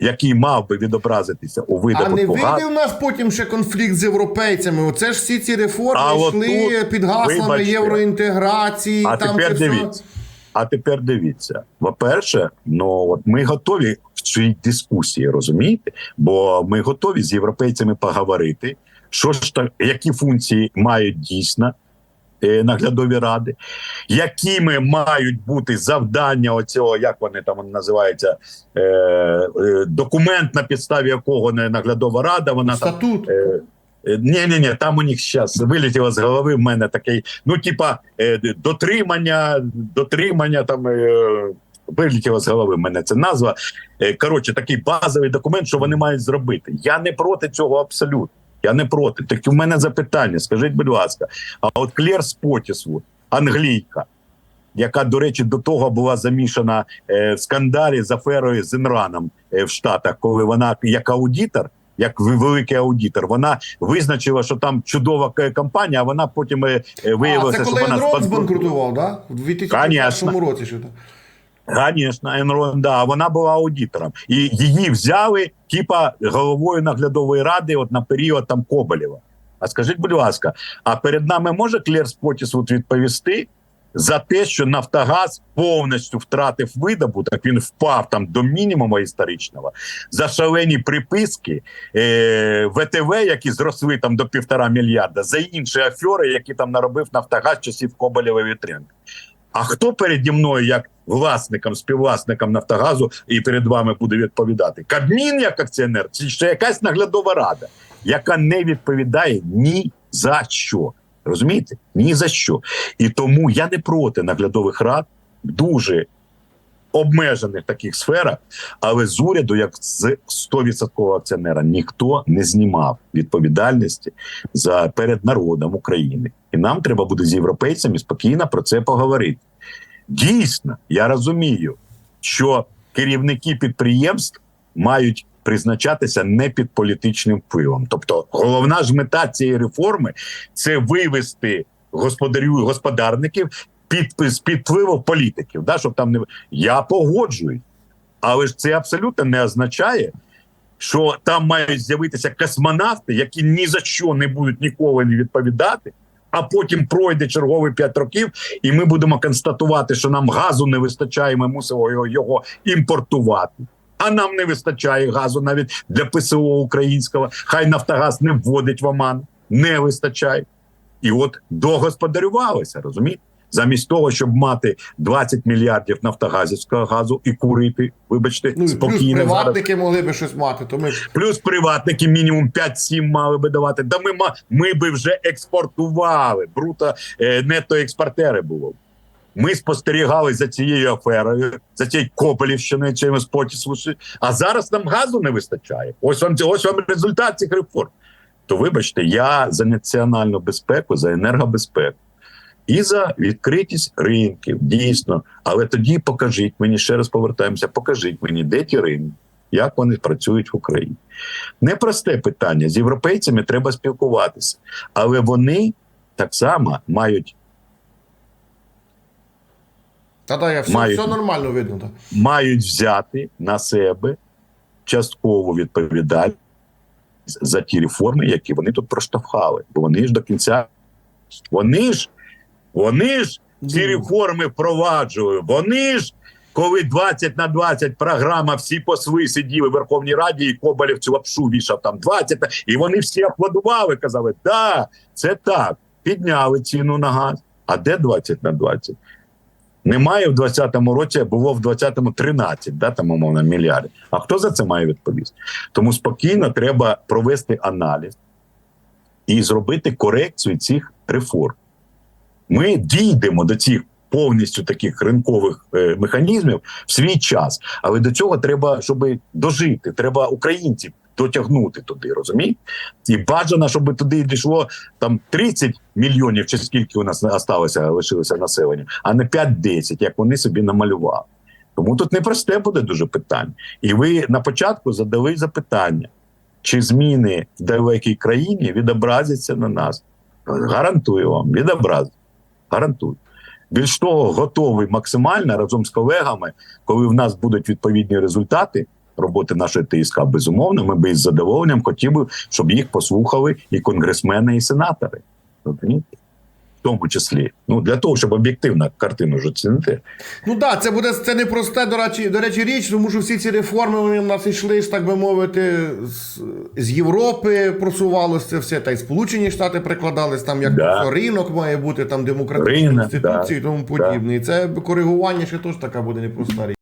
який мав би відобразитися у А не вийде в нас потім ще конфлікт з європейцями. Оце ж всі ці реформи А йшли під гаслами вибачте, євроінтеграції. А там тепер все. дивіться. А тепер дивіться. По-перше, ну от ми готові в цій дискусії, розумієте? Бо ми готові з європейцями поговорити, що ж та які функції мають дійсно наглядові ради, якими мають бути завдання оцього, як вони там називаються, е, е, документ, на підставі якого не наглядова рада, вона там Е, ні, ні, ні, там у них зараз вилетіло з голови. В мене такий, ну, типа, е, дотримання, дотримання там. Е, Вилетіло з голови в мене це назва. Е, Коротше, такий базовий документ, що вони мають зробити. Я не проти цього абсолютно. Я не проти. Так у мене запитання. Скажіть, будь ласка, а от Клер Спотісвуд, англійка, яка, до речі, до того була замішана е, в скандалі з аферою з Інраном е, в Штатах, коли вона як аудитор, як великий аудитор, вона визначила, що там чудова компанія, а вона потім е, е, А, це що коли вона Енрон збанкрутував, да? У 2001 році так? Звісно, Енрон, да, вона була аудитором, і її взяли, типа головою наглядової ради, от на період там Коболєва. А скажіть, будь ласка, а перед нами може Клер Спотісвуд відповісти за те, що Нафтогаз повністю втратив видобуток, він впав там до мінімуму історичного за шалені приписки е, ВТВ, які зросли там до півтора мільярда, за інші афери, які там наробив Нафтогаз часів Коболєва Вітренка. А хто переді мною, як власником, співвласником Нафтогазу, і перед вами буде відповідати? Кабмін як акціонер, чи ще якась наглядова рада, яка не відповідає ні за що. Розумієте? Ні за що. І тому я не проти наглядових рад дуже обмежених таких сферах, але з уряду, як з 100% акціонера, ніхто не знімав відповідальності за перед народом України. І нам треба буде з європейцями спокійно про це поговорити. Дійсно, я розумію, що керівники підприємств мають призначатися не під політичним впливом. Тобто, головна ж мета цієї реформи це вивести господарю господарників під з під впливу політиків. Да, щоб там не я погоджуюсь, але ж це абсолютно не означає. Що там мають з'явитися космонавти, які ні за що не будуть ніколи не відповідати, а потім пройде чергові 5 років, і ми будемо констатувати, що нам газу не вистачає, ми мусимо його, його імпортувати. А нам не вистачає газу навіть для ПСО українського. Хай Нафтогаз не вводить в Оман, не вистачає. І от догосподарювалися, розумієте? Замість того, щоб мати 20 мільярдів нафтогазівського газу і курити, вибачте, Ну, і плюс спокійно зараз. приватники могли би щось мати, то ми ж Плюс приватники мінімум 5-7 мали би давати. Да ми, ми би вже експортували. Бруто е, нетто експортери було. Ми спостерігали за цією аферою, за цією Копелівщиною, чимось потіслуші. А зараз нам газу не вистачає. Ось вам ось вам результат цих реформ. То вибачте, я за національну безпеку, за енергобезпеку і за відкритість ринків, дійсно. Але тоді покажіть мені ще раз повертаємося. Покажіть мені, де ті ринки, як вони працюють в Україні. Непросте питання. З європейцями треба спілкуватися, але вони так само мають та-да, я все, Мають. все нормально видно. Так. мають взяти на себе часткову відповідальність за ті реформи, які вони тут проштовхали. Бо вони ж до кінця вони ж вони ж ці реформи впроваджували. Вони ж. Коли 20 на 20 програма, всі посли сиділи в Верховній Раді, і Коболєв цю лапшу вішав там 20, і вони всі аплодували, казали, да, це так, підняли ціну на газ. А де 20 на 20? Немає в 20-му році, а було в 20-му 13, да, там, умовно, мільярдів. А хто за це має відповісти? Тому спокійно треба провести аналіз і зробити корекцію цих реформ. Ми дійдемо до цих повністю таких ринкових е, механізмів в свій час. Але до цього треба, щоб дожити, треба українців дотягнути туди, розумієте? І бажано, щоб туди дійшло там 30 мільйонів, чи скільки у нас осталося, лишилося населення, а не 5-10, як вони собі намалювали. Тому тут непросте буде дуже питання. І ви на початку задали запитання, чи зміни в далекій країні відобразяться на нас. Гарантую вам, відобразиться. Гарантую. Більш того, готовий максимально разом з колегами, коли в нас будуть відповідні результати, роботи нашої ТСК. Безумовно, ми би із задоволенням хотіли, щоб їх послухали і конгресмени, і сенатори. Розумієте? В тому числі, ну для того, щоб об'єктивно картину ж оцінити. Ну так, да, це буде це не просте, до речі, до речі, річ, тому що всі ці реформи вони в нас йшли, так би мовити, з, з Європи просувалося це все, та й Сполучені Штати прикладались, там як Да. то ринок має бути, там демократичні інституції і тому да. подібне. І це коригування ще теж така буде непроста річ.